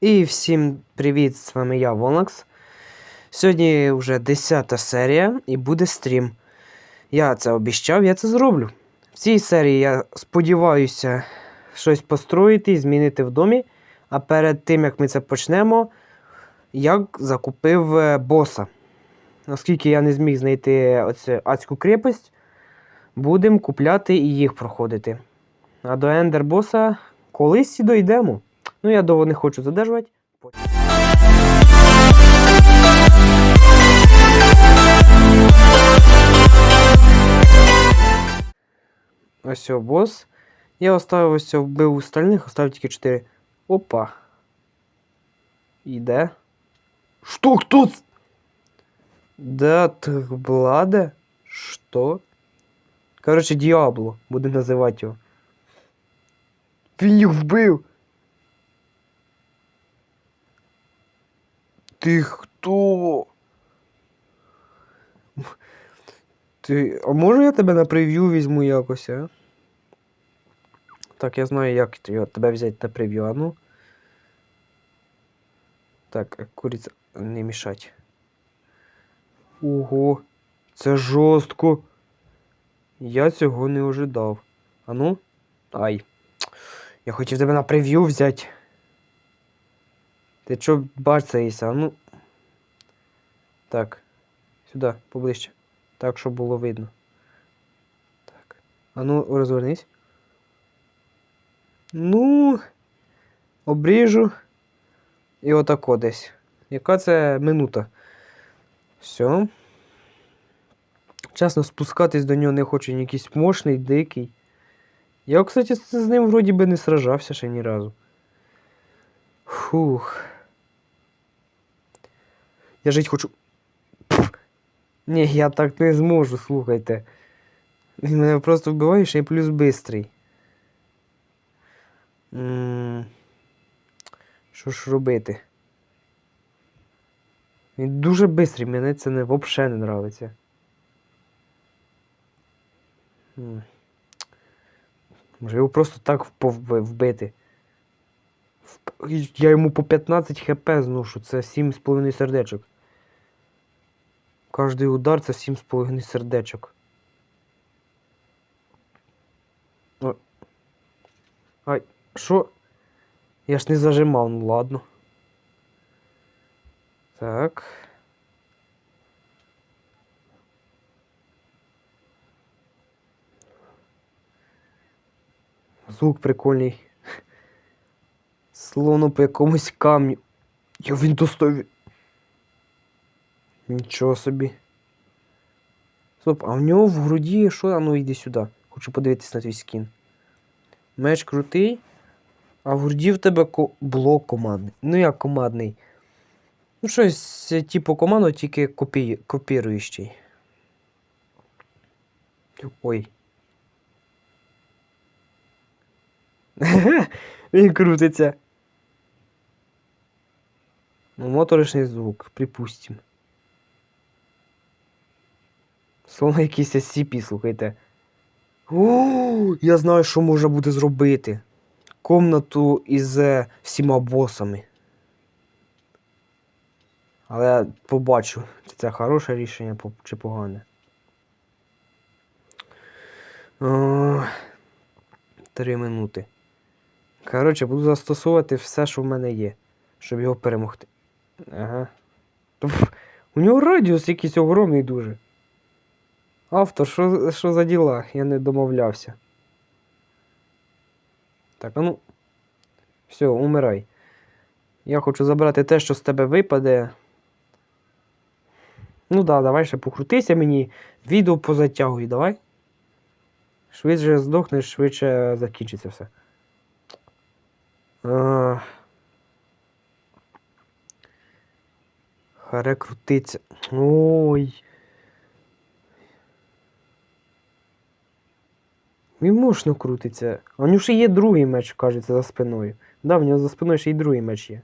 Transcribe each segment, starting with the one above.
І всім привіт! З вами я, Вонакс. Сьогодні вже 10 серія і буде стрім. Я це обіщав, я це зроблю. В цій серії я сподіваюся щось построїти і змінити в домі. А перед тим як ми це почнемо, я закупив е, боса. Оскільки я не зміг знайти оцю адську крепость, будемо купляти і їх проходити. А до Ендер боса колись і дойдемо. Ну, я довго не хочу задержувати. Ось о, бос. Я оставив ось цього, вбив остальних, оставив тільки 4. Опа. Іде. Что кто? ц- Да, так Бладе? Что? Короче, Діабло, будемо називати його. Він їх вбив. Ти хто? Ти. А може я тебе на прев'ю візьму якось, а? Так, я знаю, як тебе взяти на прев'ю, а ну. Так, куриця не мішать. Ого, це жорстко. Я цього не ожидав. А ну? Ай. Я хотів тебе на прев'ю взяти. Ти чо бачаєшся? А ну. Так. Сюди, поближче. Так, щоб було видно. Так. А ну, розвернись. Ну. Обріжу. І отако десь. Яка це минута? Все. Чесно, спускатись до нього не хочу, якийсь мощний, дикий. Я, кстати, з ним вроді би не сражався ще ні разу. Фух. Я жить хочу. Пф. Ні, я так не зможу, слухайте. Він мене просто вбиває, ще й плюс бистрий. Що ж робити? Він дуже бистрий, мене це не, взагалі не нравиться. Може його просто так вбити. Я йому по 15 хп зношу, це 7,5 сердечок. Кожний удар це 7,5 сердечок. Ой. Ай, що? Я ж не зажимав, ну ладно. Так. Звук прикольний. Словно по якомусь камню. Я він достав. Нічого собі. Стоп, а в нього в груді що? А ну йди сюди. Хочу подивитись на твій скін. Меч крутий. А в груді в тебе ко... блок командний. Ну як командний. Ну, щось е, типу команду, тільки копі... копіруючий. Ой. Він крутиться. Ну, моторошний звук, припустим. Словно якийсь SCP, слухайте. О, я знаю, що можна буде зробити. Комнату із е, всіма босами. Але я побачу, чи це хороше рішення чи погане. О, Три минути. Коротше, буду застосовувати все, що в мене є, щоб його перемогти. Ага. У нього радіус якийсь огромний дуже. Автор, що, що за діла? Я не домовлявся. Так, а ну. Все, умирай. Я хочу забрати те, що з тебе випаде. Ну да, давай ще покрутися мені. Відео позатягуй, давай. Швидше здохнеш, швидше закінчиться все. А... Харе крутиться. Ой. Він мощно крутиться. А у нього ще є другий меч, кажеться, за спиною. Да, в нього за спиною ще й другий меч є.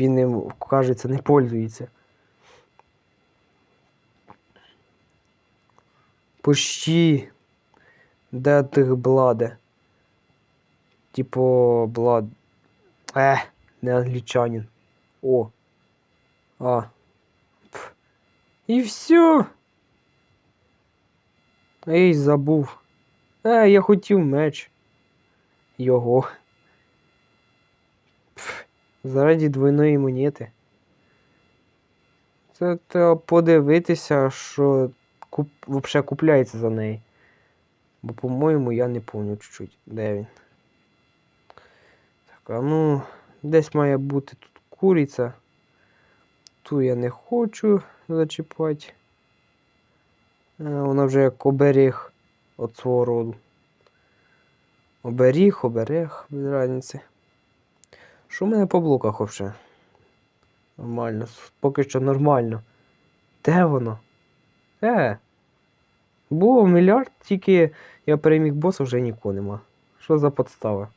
Він ним, кажеться, не пользується. Почти. Де тих бладе? Типу, блад. Е, не англічанин. О. А. Пф. І все. Ей, забув. Е, я хотів меч. Його. Пф. Заради двойної монети. Це треба подивитися, що куп... взагалі купляється за неї. Бо, по-моєму, я не пам'ятаю чуть-чуть, де він. Так, а ну, десь має бути тут куриця. Ту я не хочу зачіпати. Е, Вона вже як оберіг від свого роду. Оберіг, оберег, без разниці. Що в мене по блоках взагалі? Нормально. Поки що нормально. Де воно? Е. Було мільярд, тільки я переміг боса, вже нікого нема. Що за подстава?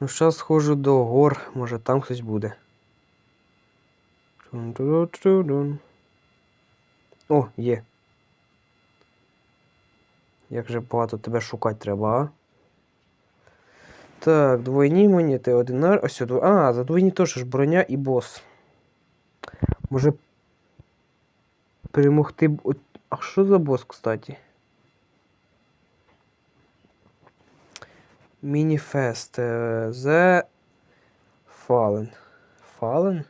Ну, зараз схожу до гор, може там хтось буде. О, є. Як же багато тебе шукати треба, а? Так, двойні монети, одинар. Ось сюди. А, за двойні теж ж броня і бос. Може. Перемогти. А що за бос, кстати? Мініфест. The Fallen. Fallen?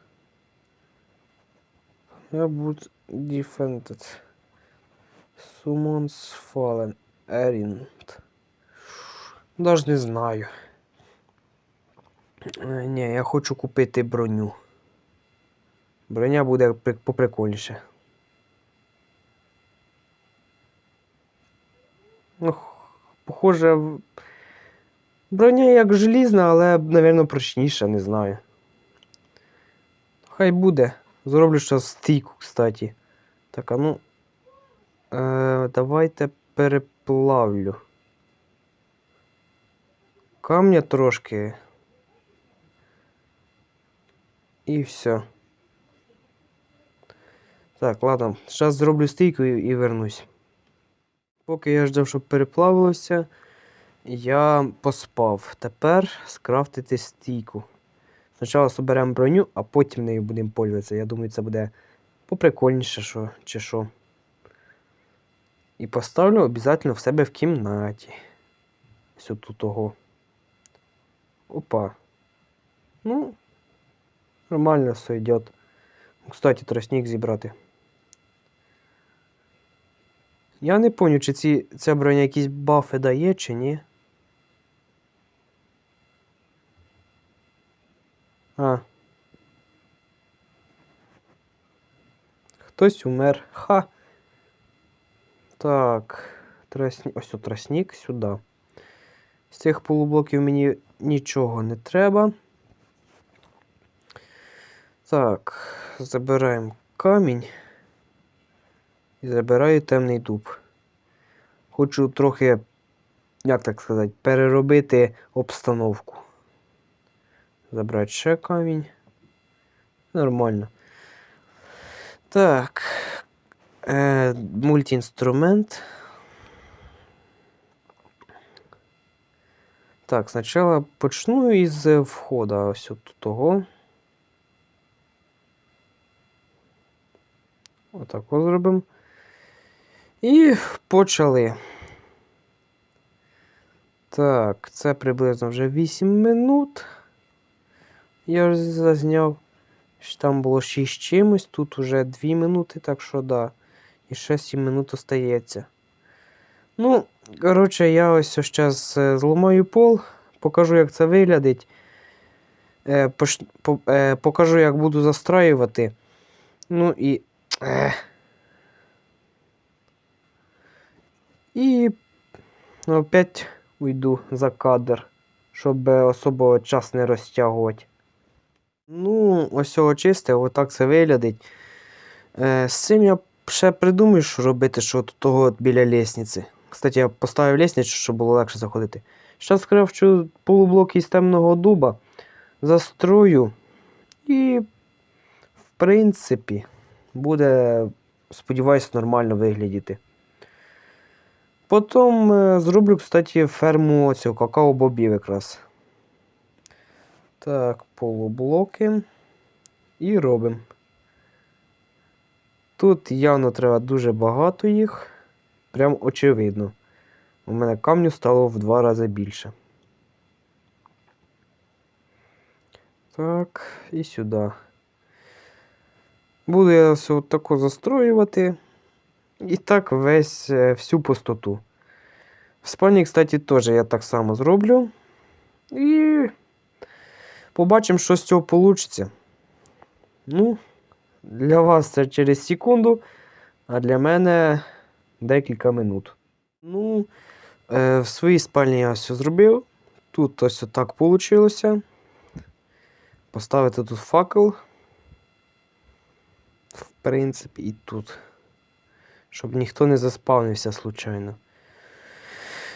Я буду defended. Summons Fallen. Erint. Даже не знаю. Е, Ні, я хочу купити броню. Броня буде поприкольніше. Ну, похоже, броня як желізна, але, напевно, прочніша, не знаю. Хай буде. Зроблю зараз стійку, кстати. Так, а ну. Е, давайте переплавлю. Камня трошки. І все. Так, ладно. Зараз зроблю стійку і, і вернусь. Поки я ждав, щоб переплавилося, я поспав. Тепер скрафтити стійку. Спочатку соберемо броню, а потім нею будемо пользуватися. Я думаю, це буде поприкольніше, що, чи що. І поставлю обов'язково в себе в кімнаті. Ось тут того. Опа. Ну, нормально все йде. Кстати, тростник зібрати. Я не пам'ятаю, чи ці, ця броня якісь бафи дає, чи ні. А. Хтось умер. Ха. Так. Тросні... Ось тут тростник сюди. З цих полублоків мені нічого не треба. Так, забираємо камінь. І забираю темний дуб. Хочу трохи, як так сказати, переробити обстановку. Забрати ще камінь. Нормально. Так. Е, мультиінструмент. Так, спочатку почну із входа ось от того. Ось зробимо. І почали. Так, це приблизно вже 8 минут. Я вже зазняв. що Там було 6 чимось, тут вже 2 минути, так що да. І ще 7 минут остається. Ну, коротше, я ось зараз зламаю пол, покажу, як це виглядить. Е, пош... по... е, покажу, як буду застраювати. Ну і. Е. І опять уйду за кадр, щоб особо час не розтягувати. Ну, ось цього чисте, отак це виглядить. Е, з цим я ще придумаю, що робити, що тут того от біля лісниці. Кстати, я поставив лісницю, щоб було легше заходити. Зараз скрафчу полублок із темного дуба, застрою і, в принципі, буде, сподіваюся, нормально виглядіти. Потім е, зроблю, кстати, ферму цього какао-бобів якраз. Так, полублоки. І робимо. Тут явно треба дуже багато їх. Прям очевидно. У мене камню стало в два рази більше. Так, і сюди. Буду я все тако застроювати. І так весь е, всю пустоту. В спальні, кстати, теж я так само зроблю. І побачимо, що з цього вийде. Ну, для вас це через секунду, а для мене декілька минут. Ну, е, в своїй спальні я все зробив. Тут ось так вийшло. Поставити тут факел. В принципі, і тут. Щоб ніхто не заспавнився случайно.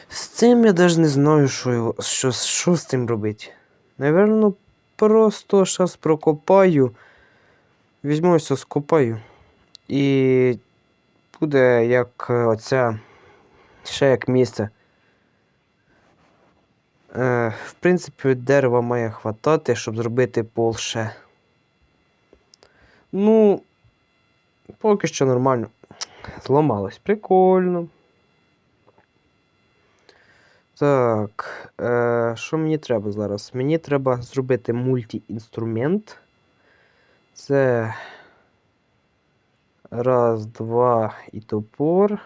З цим я навіть не знаю, що, що, що з цим робити. Наверно, просто зараз прокопаю. Візьму ось скопаю. І буде як е, оця ще як місце. Е, в принципі, дерева має хватати, щоб зробити пол ще. Ну, поки що нормально. Зламалось. Прикольно. Так, е, що мені треба зараз? Мені треба зробити мультіінструмент. Це раз, два і топор.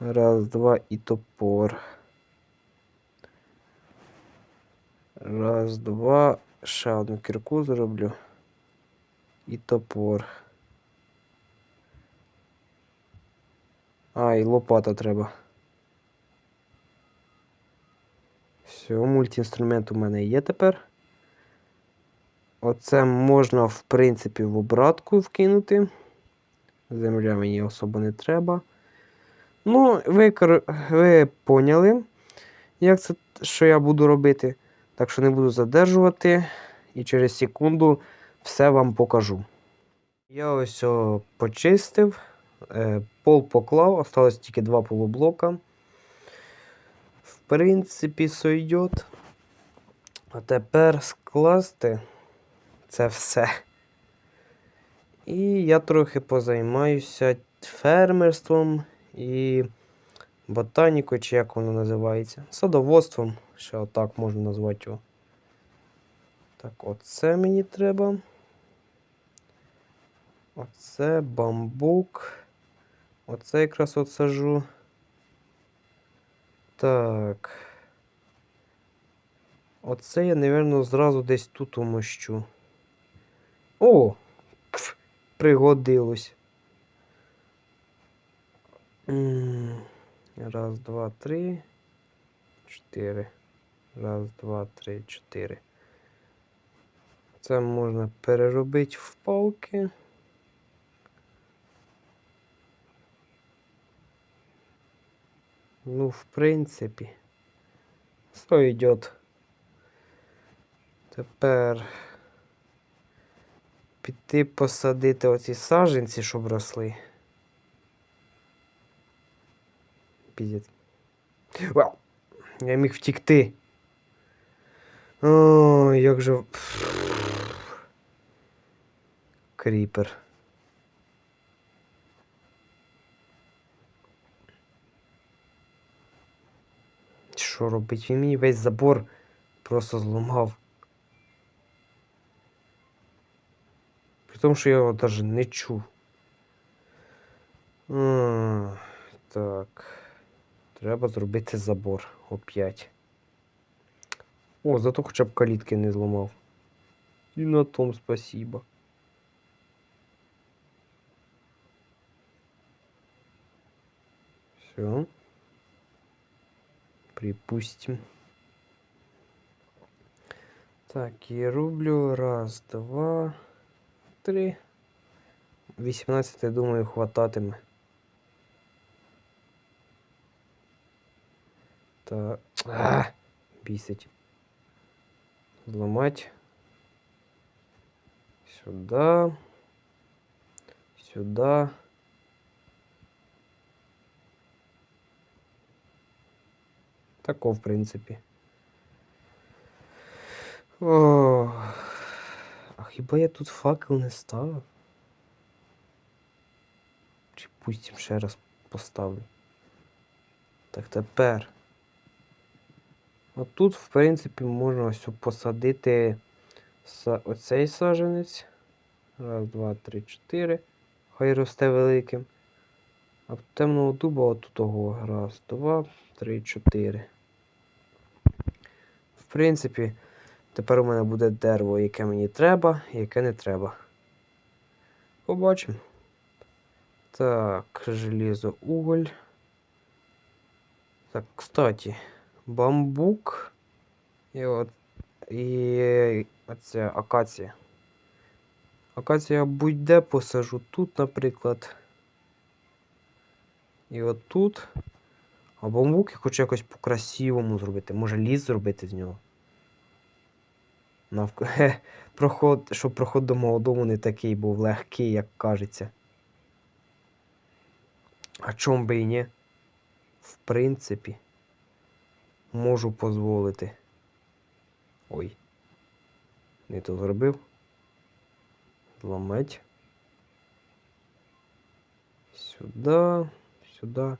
Раз, два і топор. Раз, два. Ще одну кірку зроблю. І топор. А, і лопата треба. Все, мультіінструмент у мене є тепер. Оце можна, в принципі, в обратку вкинути. Земля мені особо не треба. Ну, ви, ви поняли, як це, що я буду робити. Так що не буду задержувати. І через секунду все вам покажу. Я ось почистив, е, пол поклав, осталось тільки два полублока. В принципі, сойдет. А тепер скласти це все. І я трохи позаймаюся фермерством і ботанікою, чи як воно називається. Садоводством, ще отак можна назвати його. Так, оце мені треба. Оце бамбук. Оце якраз от сажу. Так. Оце я, напевно, зразу десь тут умощу. О! Пф, пригодилось. Раз, два, три. Чотири. Раз, два, три, чотири. Це можна переробити в палки. Ну, в принципі, все йдет. Тепер піти посадити оці саженці, щоб росли. Піздець. Вау! Я міг втікти. Ой, як же. Кріпер. Що робить? Він мені весь забор просто зламав. При тому, що я його навіть не чув. А, так. Треба зробити забор опять. О, зато хоча б калітки не зламав. І на том спасибо. Все. Припустим. Так, і роблю раз, два, три. 18, я думаю, хвататиме. Так. А, бісить. Зламать. Сюда. Сюда. Тако, в принципі. О, а хіба я тут факел не ставив? Чи пустім ще раз поставлю. Так тепер. От тут, в принципі, можна ось посадити оцей саженець. Раз, два, три, чотири. Хай росте великим. А в темного дуба от того. Раз, два, три, чотири. В принципі, тепер у мене буде дерево, яке мені треба, яке не треба. Побачимо. Так, желізо, уголь. Так, кстати, бамбук і от і оця акація. Акація будь-де посажу тут, наприклад. І от тут. А бамбук я хочу якось по-красивому зробити. Може ліс зробити з нього. Навк... Хе, проход, щоб проход до мого дому не такий був легкий, як кажеться. А чом би і ні? В принципі, можу дозволити. Ой. Не то зробив. Зламать. Сюди, сюди.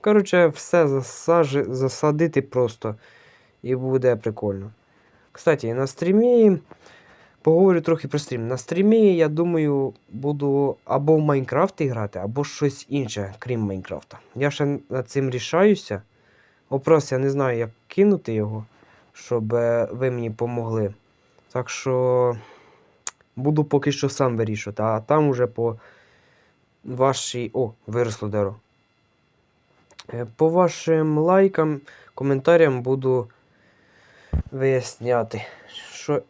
Коротше, все засажи, засадити просто. І буде прикольно. Кстати, на стрімі. Поговорю трохи про стрім. На стрімі, я думаю, буду або в Майнкрафт грати, або щось інше, крім Майнкрафта. Я ще над цим рішаюся. Вопрос, я не знаю, як кинути його, щоб е, ви мені помогли. Так що буду поки що сам вирішувати, а там уже по вашій. О, виросло дерево. Е, По вашим лайкам, коментарям буду виясняти, що,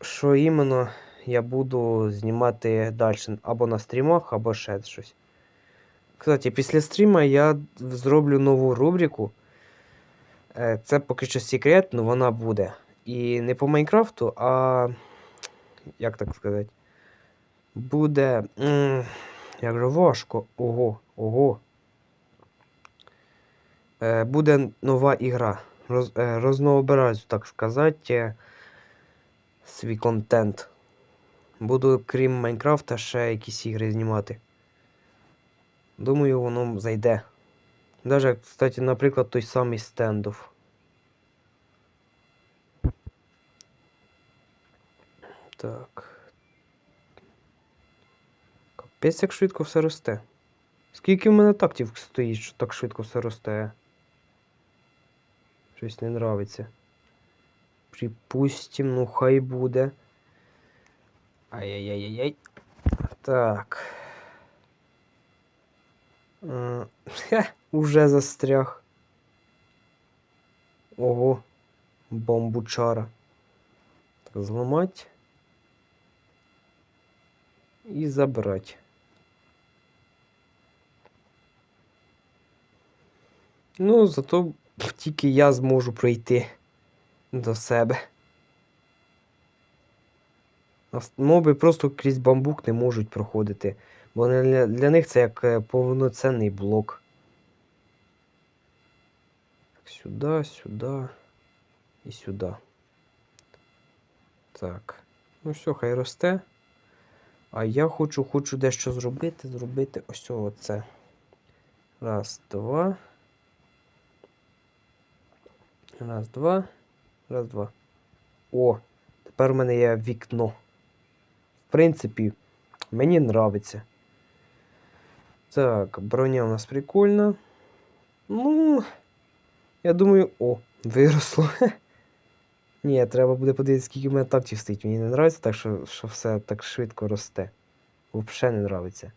що іменно я буду знімати далі. Або на стрімах, або ще щось. Кстати, після стріма я зроблю нову рубрику. Е, Це поки що секрет, але вона буде. І не по Майнкрафту, а. Як так сказати? Буде. Як же важко. Ого, ого. Е, Буде нова ігра. Роз, е, рознообразю, так сказати, свій контент. Буду, крім Майнкрафта, ще якісь ігри знімати. Думаю, воно зайде. Даже, кстати, наприклад, той самий стендов. Так. Капець, як швидко все росте. Скільки в мене тактів стоїть, що так швидко все росте? Щось не нравиться. Припустим, ну хай буде. Ай-яй-яй-яй-яй. Так. Хе, уже застряг. Ого, бомбучара. Так, зламать. І забрати. Ну, зато тільки я зможу пройти до себе. Моби просто крізь бамбук не можуть проходити, бо для, для них це як е, повноцінний блок. Сюди, сюди і сюди. Так. Ну все, хай росте. А я хочу, хочу дещо зробити, зробити ось оце. Раз, два. Раз, два. Раз, два. О, тепер у мене є вікно. В принципі, мені нравиться. Так, броня у нас прикольна. Ну, я думаю, о, виросло. Ні, треба буде подивитися, скільки в мене тактів стоїть. Мені не нравиться так, що, що все так швидко росте. Взагалі не нравиться.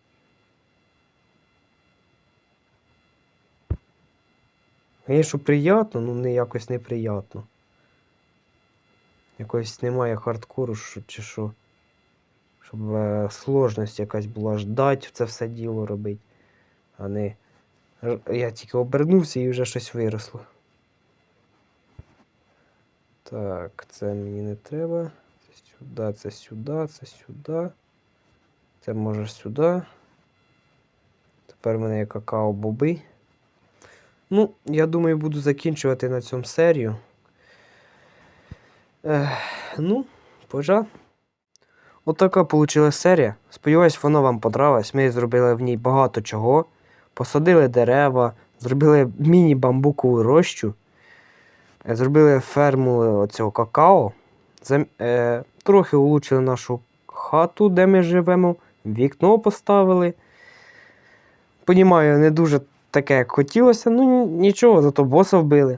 Звісно, приємно, ну не якось неприємно. Якось немає хардкору чи що. Щоб е, сложність якась була ждать це все діло робити. А не. Я тільки обернувся і вже щось виросло. Так, це мені не треба. Це сюди, це сюди, це сюди. Це може сюди. Тепер в мене є какао-боби. Ну, я думаю, буду закінчувати на цьому серію. Ех, ну, пожа. Отака вийшла серія. Сподіваюсь, вона вам понравилась. Ми зробили в ній багато чого. Посадили дерева, зробили міні-бамбукову рощу, е, зробили ферму цього какао. Зам... Е, трохи улучшили нашу хату, де ми живемо, вікно поставили. Понімаю, не дуже таке, як хотілося, ну нічого, зато боса вбили.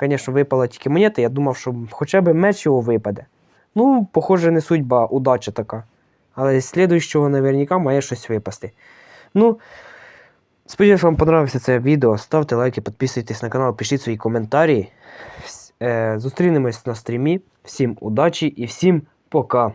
Звісно, випала тільки монета, я думав, що хоча б меч його випаде. Ну, похоже, не судьба, удача така. Але з слідуючого наверняка має щось випасти. Ну, сподіваюсь, вам понравилося це відео. Ставте лайки, підписуйтесь на канал, пишіть свої коментарі. Е, Зустрінемось на стрімі. Всім удачі і всім пока!